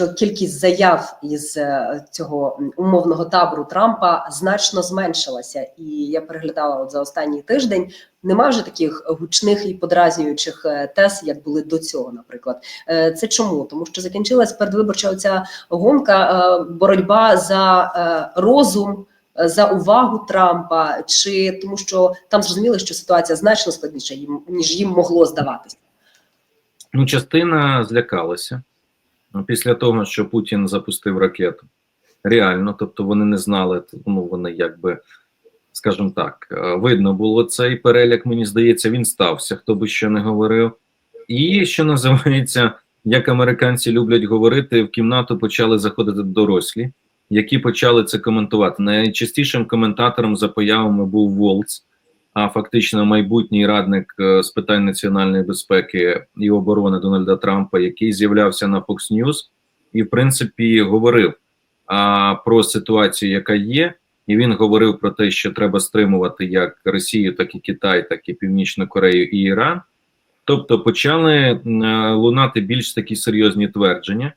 що кількість заяв із е, цього умовного табору Трампа значно зменшилася, і я переглядала от за останній тиждень. Немає вже таких гучних і подразнюючих е, тез, як були до цього. Наприклад, Е, це чому? Тому що закінчилась передвиборча оця гонка, боротьба за розум. За увагу Трампа, чи тому, що там зрозуміли, що ситуація значно складніша ніж їм могло здаватися. Ну, частина злякалася після того, що Путін запустив ракету. Реально, тобто вони не знали, ну вони якби, скажімо так, е, видно було цей переляк, мені здається, він стався, хто би що не говорив. І що називається, як американці люблять говорити, в кімнату почали заходити дорослі, які почали це коментувати. Найчастішим коментатором за появами був Волц, а фактично майбутній радник е, з питань національної безпеки і оборони Дональда Трампа, який з'являвся на Fox News і, в принципі, говорив а, про ситуацію, яка є, і він говорив про те, що треба стримувати як Росію, так і Китай, так і Північну Корею і Іран. Тобто почали е, лунати більш такі серйозні твердження.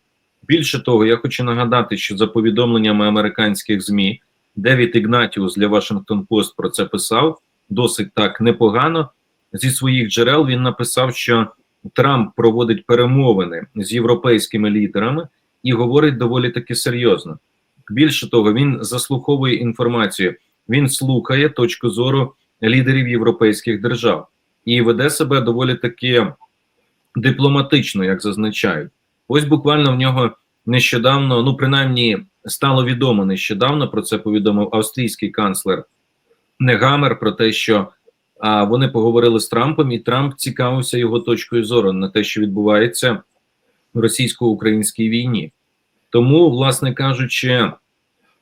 Більше того, я хочу нагадати, що за повідомленнями американських ЗМІ Девід Ігнатіус для Washington Post про це писав досить так непогано. Зі своїх джерел він написав, що Трамп проводить перемовини з європейськими лідерами і говорить доволі таки серйозно. Більше того, він заслуховує інформацію, він слухає точку зору лідерів європейських держав і веде себе доволі таки дипломатично, як зазначають. Ось буквально в нього нещодавно, ну принаймні стало відомо нещодавно. Про це повідомив австрійський канцлер Негамер про те, що а, вони поговорили з Трампом, і Трамп цікавився його точкою зору на те, що відбувається в російсько-українській війні. Тому, власне кажучи,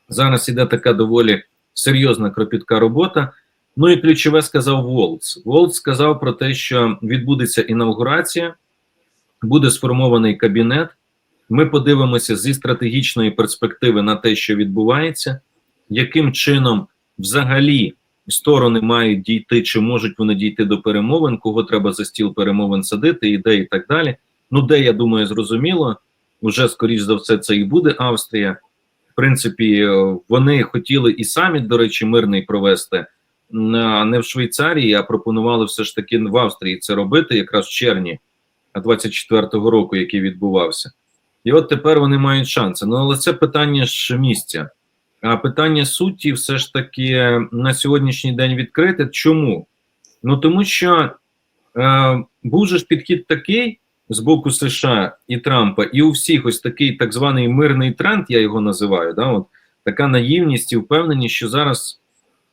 зараз іде така доволі серйозна кропітка робота. Ну і ключове сказав Волц. Волц сказав про те, що відбудеться інаугурація, буде сформований кабінет. Ми подивимося зі стратегічної перспективи на те, що відбувається, яким чином взагалі сторони мають дійти, чи можуть вони дійти до перемовин, кого треба за стіл перемовин садити, ідеї і так далі. Ну, де я думаю, зрозуміло, вже скоріш за все, це і буде Австрія. В принципі, е, вони хотіли і саміт, до речі, мирний провести не в Швейцарії, а пропонували все ж таки в Австрії це робити, якраз в червні 24-го року, який відбувався. І от тепер вони мають шанси. Ну але це питання ж місця. А питання суті все ж таки на сьогоднішній день відкрите. Чому? Ну тому що е, був же ж підхід такий з боку США і Трампа, і у всіх ось такий так званий мирний тренд, я його називаю. Да, от Така наївність і впевненість, що зараз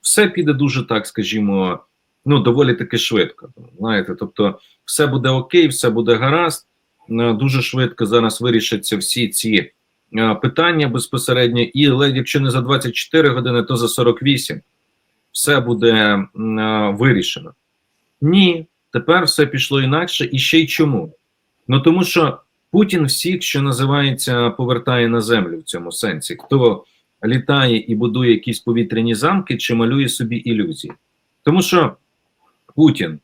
все піде дуже так, скажімо, ну доволі таки швидко. Знаєте, тобто, все буде окей, все буде гаразд. Е, Дуже швидко зараз вирішаться всі ці питання безпосередньо, і ледь якщо не за 24 години, то за 48 все буде е, вирішено. Ні, тепер все пішло інакше, і ще й чому? Ну тому що Путін всіх, що називається, повертає на землю в цьому сенсі. Хто літає і будує якісь повітряні замки, чи малює собі ілюзії. Тому що Путін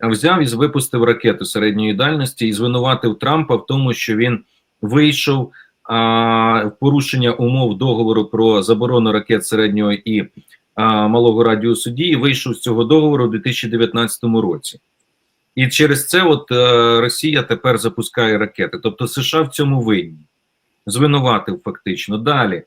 взяв і випустив ракету середньої дальності і звинуватив Трампа в тому, що він вийшов а, порушення умов договору про заборону ракет середнього і а, малого радіусу дії, вийшов з цього договору у 2019 році. І через це от е, Росія тепер запускає ракети. Тобто США в цьому винні, звинуватив фактично. Далі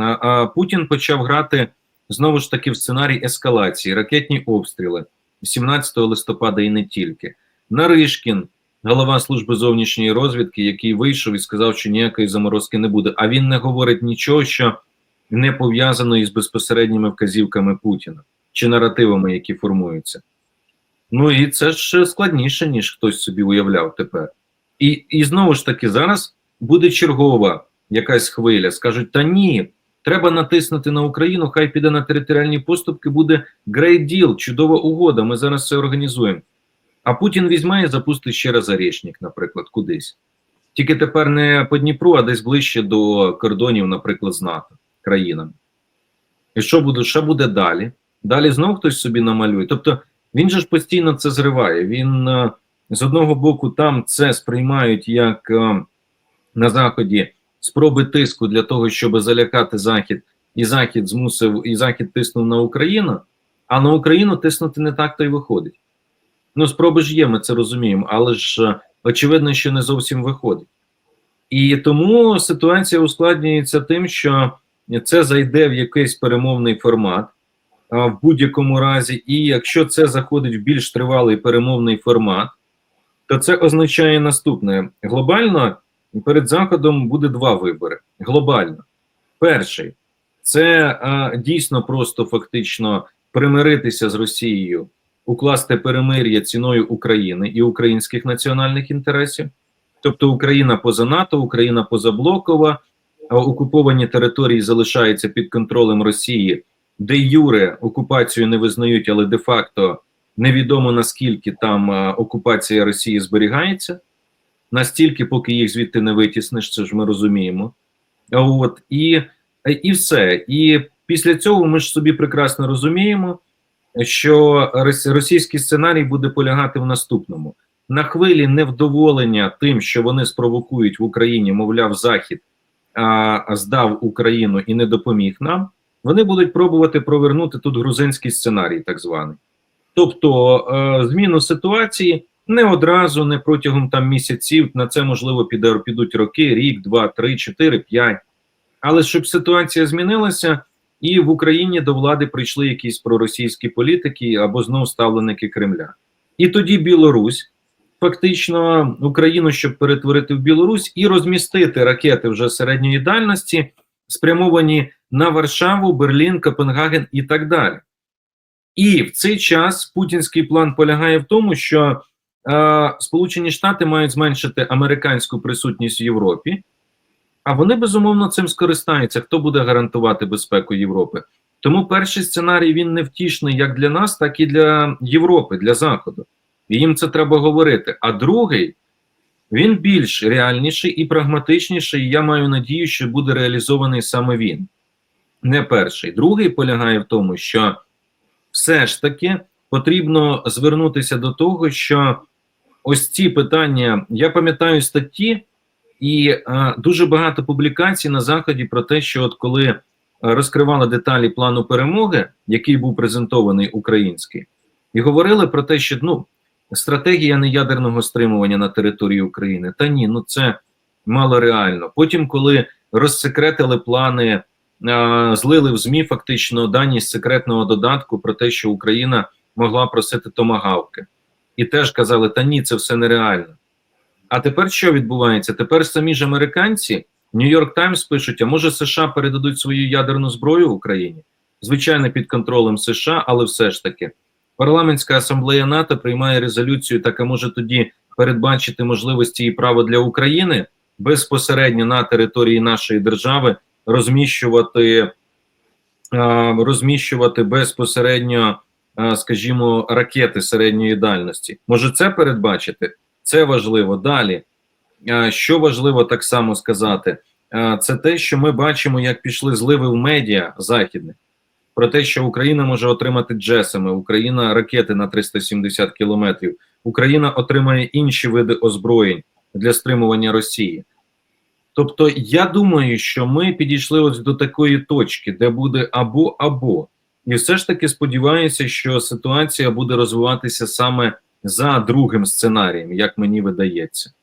а, Путін почав грати знову ж таки в сценарій ескалації, ракетні обстріли 17 листопада і не тільки. Наришкін, голова служби зовнішньої розвідки, який вийшов і сказав, що ніякої заморозки не буде. А він не говорить нічого, що не пов'язано із безпосередніми вказівками Путіна чи наративами, які формуються. Ну і це ж складніше, ніж хтось собі уявляв тепер. І, І знову ж таки, зараз буде чергова якась хвиля. Скажуть, та ні, треба натиснути на Україну, хай піде на територіальні поступки, буде great deal, чудова угода. Ми зараз це організуємо. А Путін візьме і запустить ще раз Орешник, наприклад, кудись. Тільки тепер не по Дніпру, а десь ближче до кордонів, наприклад, з НАТО країнами. І що буде, що буде далі? Далі знов хтось собі намалює. Тобто він же ж постійно це зриває. Він з одного боку там це сприймають як на заході спроби тиску для того, щоб залякати захід, і захід змусив, і захід тиснув на Україну, а на Україну тиснути не так то й виходить. Ну, спроби ж є, ми це розуміємо, але ж е, очевидно, що не зовсім виходить. І тому ситуація ускладнюється тим, що це зайде в якийсь перемовний формат в будь-якому разі, і якщо це заходить в більш тривалий перемовний формат, то це означає наступне: глобально перед Заходом буде два вибори. Глобально, перший це а, дійсно просто фактично примиритися з Росією, укласти перемир'я ціною України і українських національних інтересів. Тобто Україна поза НАТО, Україна позаблокова, а окуповані території залишаються під контролем Росії, де Юре окупацію не визнають, але де-факто невідомо наскільки там окупація Росії зберігається, настільки, поки їх звідти не витісниш, це ж ми розуміємо. От і, і все. І після цього ми ж собі прекрасно розуміємо, що російський сценарій буде полягати в наступному на хвилі невдоволення тим, що вони спровокують в Україні, мовляв, Захід а, здав Україну і не допоміг нам. Вони будуть пробувати провернути тут грузинський сценарій, так званий. Тобто е, зміну ситуації не одразу, не протягом там місяців. На це можливо підуть роки, рік, два, три, чотири, п'ять. Але щоб ситуація змінилася, і в Україні до влади прийшли якісь проросійські політики або знов ставленики Кремля. І тоді Білорусь, фактично, Україну, щоб перетворити в Білорусь і розмістити ракети вже середньої дальності, спрямовані на Варшаву, Берлін, Копенгаген і так далі. І в цей час путінський план полягає в тому, що е, Сполучені Штати мають зменшити американську присутність в Європі, а вони безумовно цим скористаються. Хто буде гарантувати безпеку Європи? Тому перший сценарій він невтішний як для нас, так і для Європи, для Заходу. І їм це треба говорити. А другий він більш реальніший і прагматичніший. і Я маю надію, що буде реалізований саме він. Не перший. Другий полягає в тому, що все ж таки потрібно звернутися до того, що ось ці питання, я пам'ятаю статті, і е, дуже багато публікацій на заході про те, що от коли е, розкривали деталі плану перемоги, який був презентований український, і говорили про те, що ну стратегія неядерного стримування на території України. Та ні, ну це мало реально. Потім, коли розсекретили плани, е, злили в ЗМІ фактично дані з секретного додатку про те, що Україна могла просити томагавки, і теж казали, та ні, це все нереально. А тепер що відбувається? Тепер самі ж американці Нью-Йорк Таймс пишуть: а може США передадуть свою ядерну зброю Україні? Звичайно, під контролем США, але все ж таки. Парламентська асамблея НАТО приймає резолюцію, так а може тоді передбачити можливості і право для України безпосередньо на території нашої держави розміщувати, розміщувати безпосередньо, скажімо, ракети середньої дальності. Може це передбачити? Це важливо. Далі, Е, що важливо так само сказати, Е, це те, що ми бачимо, як пішли зливи в медіа західних про те, що Україна може отримати джесами, Україна ракети на 370 кілометрів, Україна отримає інші види озброєнь для стримування Росії. Тобто, я думаю, що ми підійшли ось до такої точки, де буде або або, і все ж таки сподіваюся, що ситуація буде розвиватися саме за другим сценарієм, як мені видається.